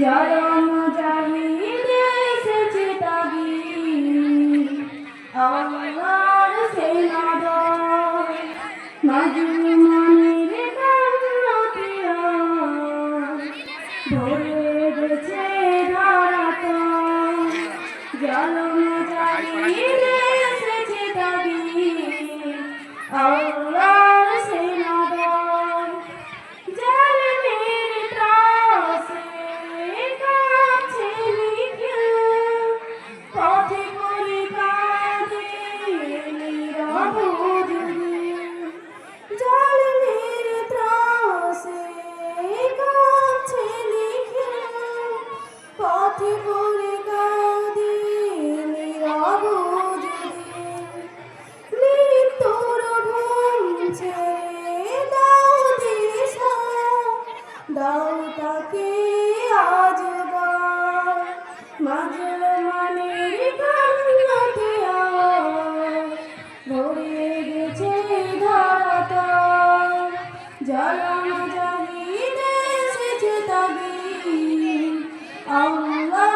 জলম জাহিদে এসেছে তাবি আমার সেই নদর মাজুর মনের কান্নটিয়া ভরে গেছে দাও তাকে আজ মাঝে মানে ভরে গেছে ধরাতা জ্বালানো জানি দেশেছে তাগি আল্লাহ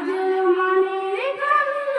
সজল মনে কান্দ